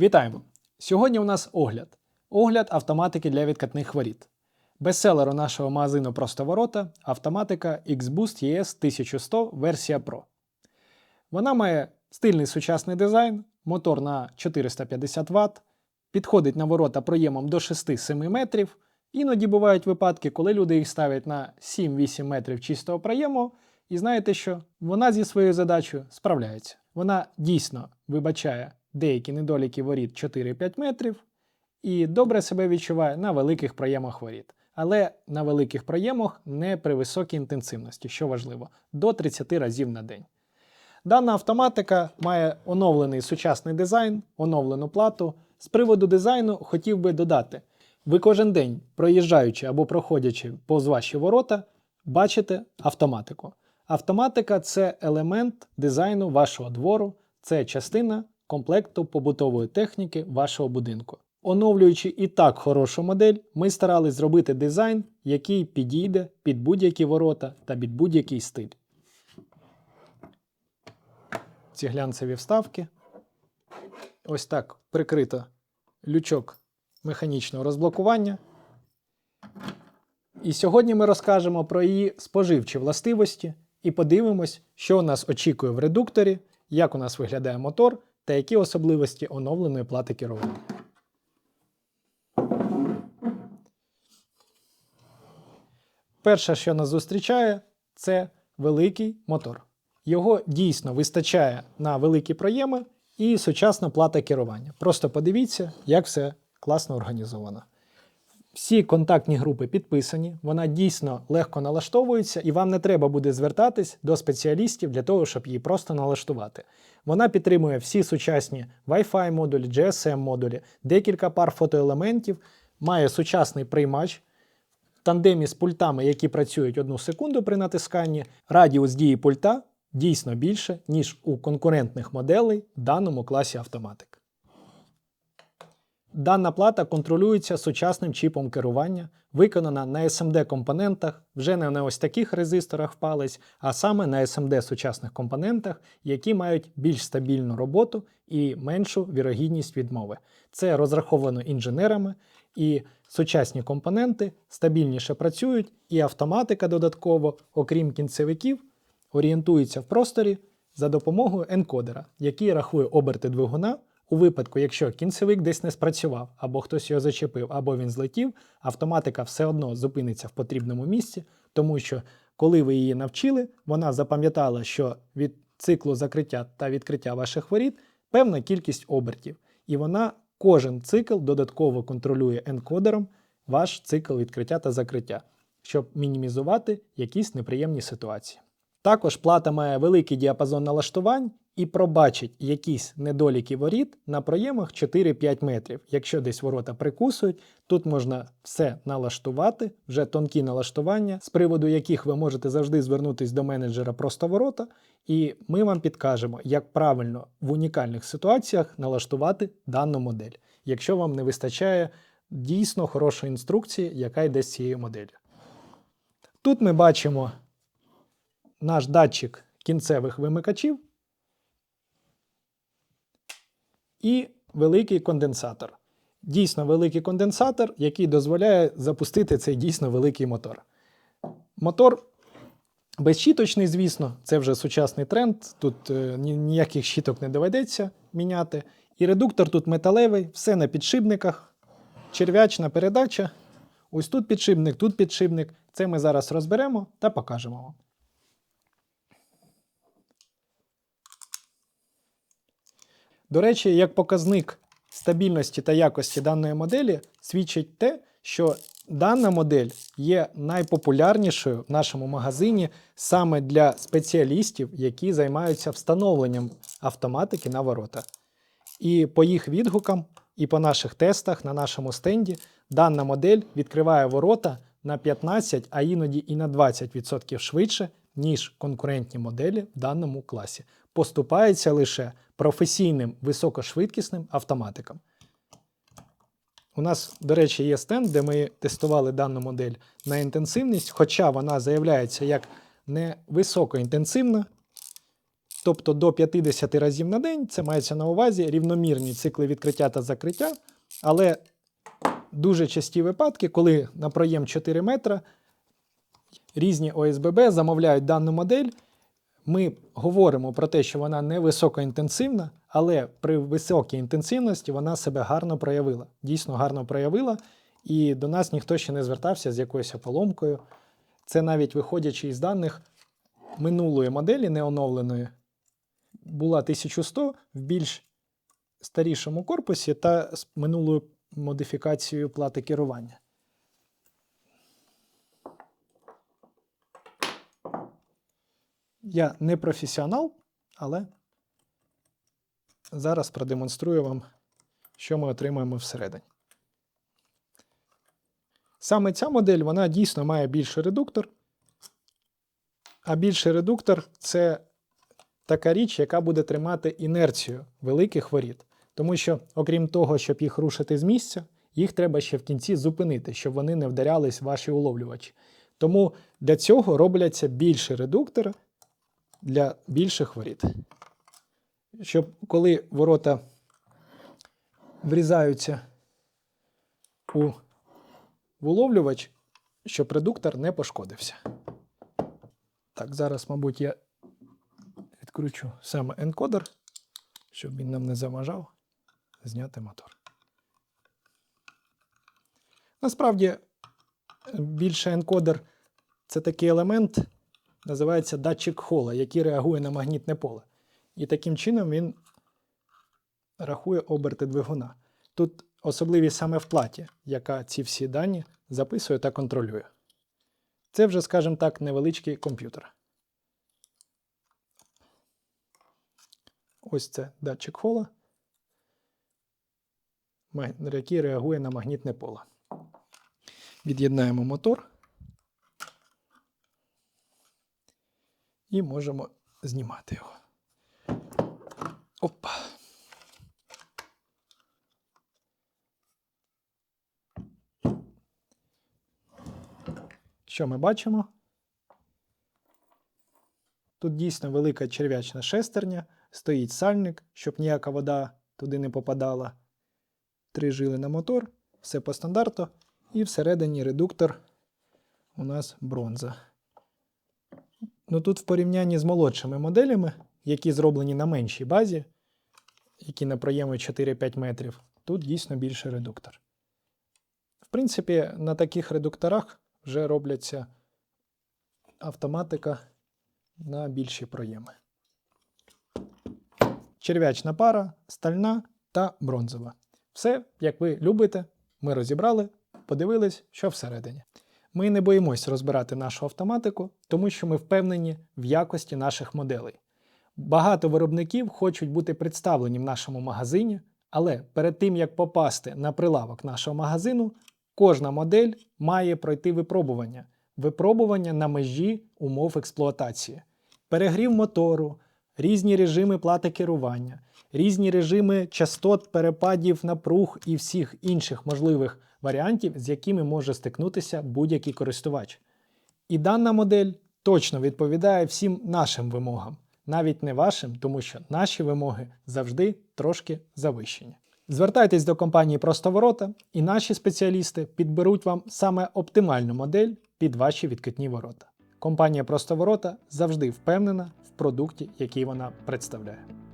Вітаємо! Сьогодні у нас огляд. Огляд автоматики для відкатних воріт. Бестселер у нашого магазину Просто ворота автоматика X-Boost ES 1100 версія Pro. Вона має стильний сучасний дизайн, мотор на 450 Вт, підходить на ворота проємом до 6-7 метрів. Іноді бувають випадки, коли люди їх ставлять на 7-8 метрів чистого проєму, і знаєте що? Вона зі своєю задачею справляється. Вона дійсно вибачає деякі недоліки воріт 4-5 метрів і добре себе відчуває на великих проємах воріт. Але на великих проємах не при високій інтенсивності, що важливо, до 30 разів на день. Дана автоматика має оновлений сучасний дизайн, оновлену плату. З приводу дизайну хотів би додати: ви кожен день, проїжджаючи або проходячи повз ваші ворота, бачите автоматику. Автоматика це елемент дизайну вашого двору, це частина комплекту побутової техніки вашого будинку. Оновлюючи і так хорошу модель, ми старались зробити дизайн, який підійде під будь-які ворота та під будь-який стиль. Ці глянцеві вставки. Ось так прикрито лючок механічного розблокування. І сьогодні ми розкажемо про її споживчі властивості і подивимось, що у нас очікує в редукторі, як у нас виглядає мотор та які особливості оновленої плати керування. Перше, що нас зустрічає, це великий мотор. Його дійсно вистачає на великі проєми і сучасна плата керування. Просто подивіться, як все класно організовано. Всі контактні групи підписані, вона дійсно легко налаштовується, і вам не треба буде звертатись до спеціалістів для того, щоб її просто налаштувати. Вона підтримує всі сучасні Wi-Fi модулі, GSM модулі, декілька пар фотоелементів, має сучасний приймач в тандемі з пультами, які працюють одну секунду при натисканні. Радіус дії пульта дійсно більше, ніж у конкурентних моделей в даному класі автоматик. Дана плата контролюється сучасним чіпом керування, виконана на SMD компонентах, вже не на ось таких резисторах в а саме на SMD сучасних компонентах, які мають більш стабільну роботу і меншу вірогідність відмови. Це розраховано інженерами, і сучасні компоненти стабільніше працюють, і автоматика додатково, окрім кінцевиків, орієнтується в просторі за допомогою енкодера, який рахує оберти двигуна. У випадку, якщо кінцевик десь не спрацював, або хтось його зачепив, або він злетів, автоматика все одно зупиниться в потрібному місці, тому що коли ви її навчили, вона запам'ятала, що від циклу закриття та відкриття ваших воріт певна кількість обертів, і вона кожен цикл додатково контролює енкодером ваш цикл відкриття та закриття, щоб мінімізувати якісь неприємні ситуації. Також плата має великий діапазон налаштувань і пробачить якісь недоліки воріт на проємах 4-5 метрів. Якщо десь ворота прикусують, тут можна все налаштувати, вже тонкі налаштування, з приводу яких ви можете завжди звернутися до менеджера просто ворота, і ми вам підкажемо, як правильно в унікальних ситуаціях налаштувати дану модель, якщо вам не вистачає дійсно хорошої інструкції, яка йде з цією моделлю. Тут ми бачимо наш датчик кінцевих вимикачів і великий конденсатор. Дійсно великий конденсатор, який дозволяє запустити цей дійсно великий мотор. Мотор безщіточний, звісно, це вже сучасний тренд. Тут е, ніяких щіток не доведеться міняти. І редуктор тут металевий, все на підшипниках, черв'ячна передача. Ось тут підшипник, тут підшипник. Це ми зараз розберемо та покажемо вам. До речі, як показник стабільності та якості даної моделі свідчить те, що дана модель є найпопулярнішою в нашому магазині саме для спеціалістів, які займаються встановленням автоматики на ворота. І по їх відгукам, і по наших тестах на нашому стенді дана модель відкриває ворота на 15, а іноді і на 20% швидше, ніж конкурентні моделі в даному класі. Поступається лише професійним високошвидкісним автоматикам. У нас, до речі, є стенд, де ми тестували дану модель на інтенсивність, хоча вона заявляється як не високоінтенсивна, тобто до 50 разів на день. Це мається на увазі рівномірні цикли відкриття та закриття. Але дуже часті випадки, коли на проєм 4 метра різні ОСББ замовляють дану модель. Ми говоримо про те, що вона не високоінтенсивна, але при високій інтенсивності вона себе гарно проявила. Дійсно гарно проявила, і до нас ніхто ще не звертався з якоюсь поломкою. Це навіть виходячи із даних минулої моделі неоновленої, була 1100 в більш старішому корпусі та з минулою модифікацією плати керування. Я не професіонал, але зараз продемонструю вам, що ми отримаємо всередині. Саме ця модель вона дійсно має більший редуктор. А більший редуктор це така річ, яка буде тримати інерцію великих воріт. Тому що, окрім того, щоб їх рушити з місця, їх треба ще в кінці зупинити, щоб вони не вдарялись в ваші уловлювачі. Тому для цього робляться більші редуктори для більших воріт. Щоб коли ворота врізаються у вуловлювач, щоб редуктор не пошкодився. Так, зараз, мабуть, я відкручу саме енкодер, щоб він нам не заважав зняти мотор. Насправді, більше енкодер це такий елемент, називається датчик хола, який реагує на магнітне поле. І таким чином він рахує оберти двигуна. Тут особливість саме в платі, яка ці всі дані записує та контролює. Це вже, скажімо так, невеличкий комп'ютер. Ось це датчик хола, який реагує на магнітне поле. Від'єднаємо мотор і можемо знімати його. Опа. Що ми бачимо? Тут дійсно велика черв'ячна шестерня, стоїть сальник, щоб ніяка вода туди не попадала. Три жили на мотор, все по стандарту. І всередині редуктор у нас бронза. Ну тут в порівнянні з молодшими моделями, які зроблені на меншій базі, які на проєми 4-5 метрів, тут дійсно більший редуктор. В принципі, на таких редукторах вже робляться автоматика на більші проєми. Черв'ячна пара, стальна та бронзова. Все, як ви любите, ми розібрали, подивились, що всередині. Ми не боїмось розбирати нашу автоматику, тому що ми впевнені в якості наших моделей. Багато виробників хочуть бути представлені в нашому магазині, але перед тим як попасти на прилавок нашого магазину, кожна модель має пройти випробування. Випробування на межі умов експлуатації, перегрів мотору, різні режими плати керування, різні режими частот, перепадів напруг і всіх інших можливих варіантів, з якими може стикнутися будь-який користувач. І дана модель точно відповідає всім нашим вимогам, навіть не вашим, тому що наші вимоги завжди трошки завищені. Звертайтесь до компанії Простоворота, і наші спеціалісти підберуть вам саме оптимальну модель під ваші відкатні ворота. Компанія Простоворота завжди впевнена в продукті, який вона представляє.